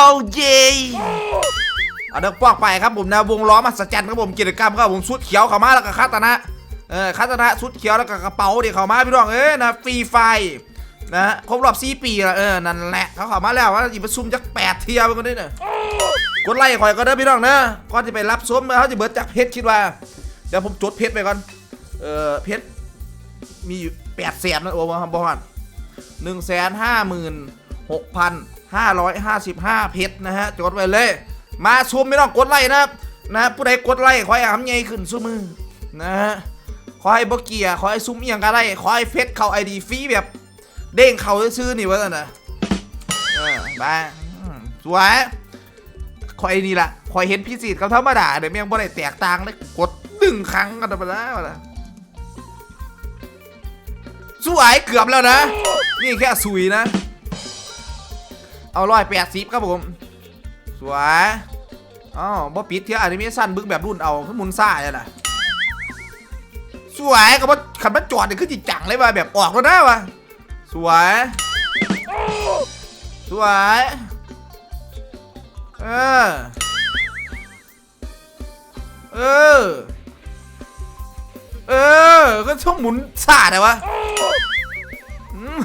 เอาเย่เอาเด็กปอกไปครับผมนะวงล้อมหัศจรรย์ครับผมกิจกรรมครับผมชุดเขียวเขามาแล้วก็คาตานะเออคาตานะชุดเขียวแล้วก็กระเป๋าเดี๋ยวเขามาพี่น้องเอ้ยนะฟรีไฟนะครบรอบ4ปีแล้วเออนั่นแหละเขาเขามาแล้วว่าจะประชุมจักแปดเทียไปกันด้เนี่ยกดไลค์ข่อยก็เด้พี่น้องนะก่อนจะไปรับชมเขาจะเบิดจากเพชรคิดว่าเดี๋ยวผมจดเพชรไปก่อนเออเพชรมีอยู่แปดแสนนะโอ้โหบอลหนึ่งแสนห้าหมื่นหกพัน ห้าร้อยห้าสิบห้าเพชรนะฮะจดไว้เลย มาชมไม่ต้องกดไลค์นะครับนะผู้ใดกดไลค์ขอให้ทำใหญ่ขึ้นสู้มือนะฮะขอให้บกเกียขอให้ซุ้มเอียงก็ได้ขอให้เฟซเข้าไอดีฟรีแบบ เด้งเขาซื้อนี่วะนั่นนะเออไอืมสวยคอยนี่ละคอยเห็นพิสิทธิ์เขาธรรมดาเดี๋ยวแม่งบ่ได้แตกต่างเลยกดหนึ่งครั้งกันไปแล้วนะสวยเกือบแล้วนะ นี่แค่สุยนะ เอาร้อยแปดสิบครับผม สวยอ๋อบ่ปิดเทียอนิเมชันบึ้งแบบรุ่นเอาขึ้นมุนซ่าเลยนะสวยก็บ่ขันมันจอดนี่คือจิจังเลยว่ะแบบออกแล้วนะวะสวย สวย เออ เออ เออ ก็ช่องหมุนสาดอะวะอืม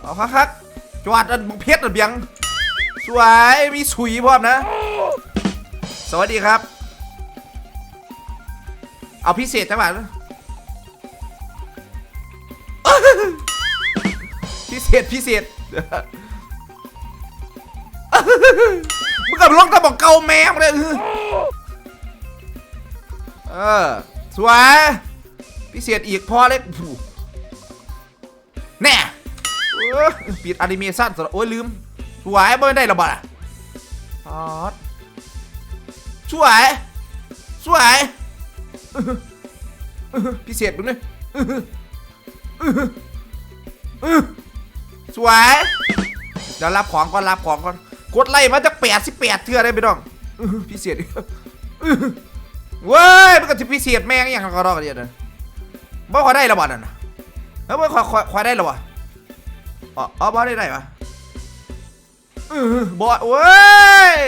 เอาคักๆ จวดอันบังเพชรอันเบียง สวยมีสุยพร้อมนะ สวัสดีครับ เอาพิเศษจังหวะพิเศษพิเศษมึงกับลงตะบอกเกาแมวเลยเออสวยพิเศษอีกพอเล็กแน่ เออปิดอนิเมชันสโอ้ยลืมสวยไม่ได้ระบาดอะออดสวยสวยพิเศษมึงเนี่ยสวยเดี๋ยวรับของก่อนรับของก่อนกดไล่มาจากแปดสิบแปดเทื่อได้ไปน้องอื้อพิเศษอื้อเว้ยมันก็จะพิเศษแม่งอย่างก็รอกเดียวนะบ่ขอได้ระบาดนั่นนะเฮ้ยบ่ขอขอขอได้ระบาด อ๋ออ๋อบ่ได้ได้ปะอื้อบอดเว้ย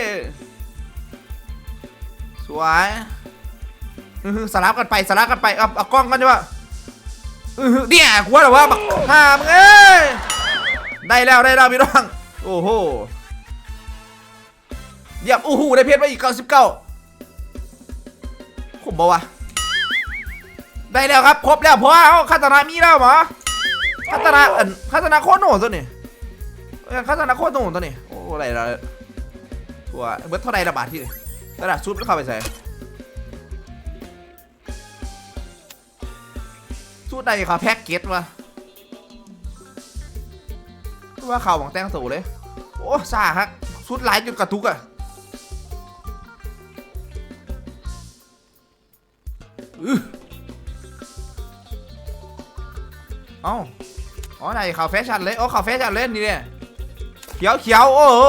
สวยสลับกันไปสลับกันไปเอาเอากล้องกันดีกว่าเนี่ยกูว่าแต่ว่าบักห่ามึงเอ้ยได้แล้วได้แล้วพี่น้องโอ้โหเยี่ยมโอ้โหได้เพชรมาอีก99ผมบอกว่าได้แล้วครับครบแล้วเพราะเอาคาตานามีแล้วหมอ คาตานาเอันคาตานาโคตรโหนตัวนี้เอ้ยคาตานาโคตรโหนตัวนี้โอ้อะไรละตัวเบิร์ดเท่าไรละบาทที่นี่ระดับซุปแล้วเข้าไปใส่สูตรใดเขาแพ็กเกจวะว่าข่าวหวังแตงสูเลย โอ้ซาฮักชุดหลายจนกระทุกอะอื้อเอ้า อ๋อไหนข่าวแฟชั่นเลยโอ้ข่าวแฟชั่นเล่นนี่เนี่ยเขียวเขียวโอ้โห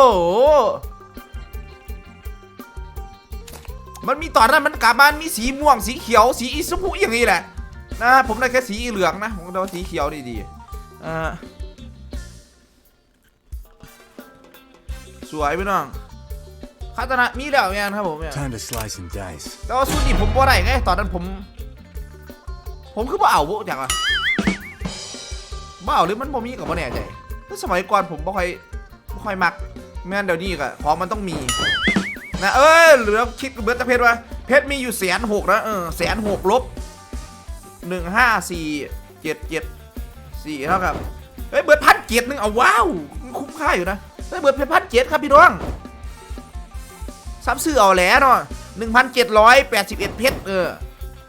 มันมีตอนนั้นมันกลับมันมีสีม่วงสีเขียวสีอีสมุอย่างนี้แหละนะผมได้แค่สีเหลืองนะผมก็ได้ว่าสีเขียวดีๆอ่าสวยพี่น้องคาตานะมีแล้วยังครับผมเนี่ย Time to slice and dice. แต่ว่าสูตรนี้ผมบ่ได้ไงตอนนั้นผม ผมคือบ่เอาบ่จังอะ บ่เอาหรือมันบ่มีกับบ่แน่ใจแต่สมัยก่อนผมบ่ค่อยบ่ค่อยมักแม่นเดี๋ยวนี้ก็ของมันต้องมีนะเอ้ยเหลือคิดเบิร์ตเพชรวะเพชรมีอยู่แสนหกนะเออแสนหกลบหนึ่งห้าสี่เจ็ดเจ็ดสี่เท่ากับเฮ้ยเบิร์ดพันเจ็ดนึงเอาว้าวคุ้มค่าอยู่นะเฮ้ยเบิร์ดเพชรพันเจ็ดครับพี่น้องซ้ำซื้อเอาแหล้วเนาะหนึ่งพันเจ็ดร้อยแปดสิบเอ็ดเพชรเออ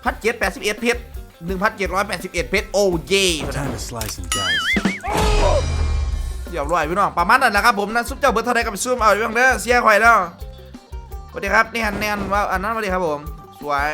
พันเจ็ดแปดสิบเอ็ดเพชร หนึ่งพันเจ็ดร้อยแปดสิบเอ็ดเพชรโอ้เย่ Time to slice and dice. เดี๋ยวรวยพี่น้องประมาณนั้นแหละครับผมนะซุปเจ้าเบิร์ดเท่าไรกับไปซูมเอาอยู่บ้างเด้อเสียข่อยแล้วสวัสดีครับนี่ฮันแนนว่าอันนั้นสวัสดีครับผม สวย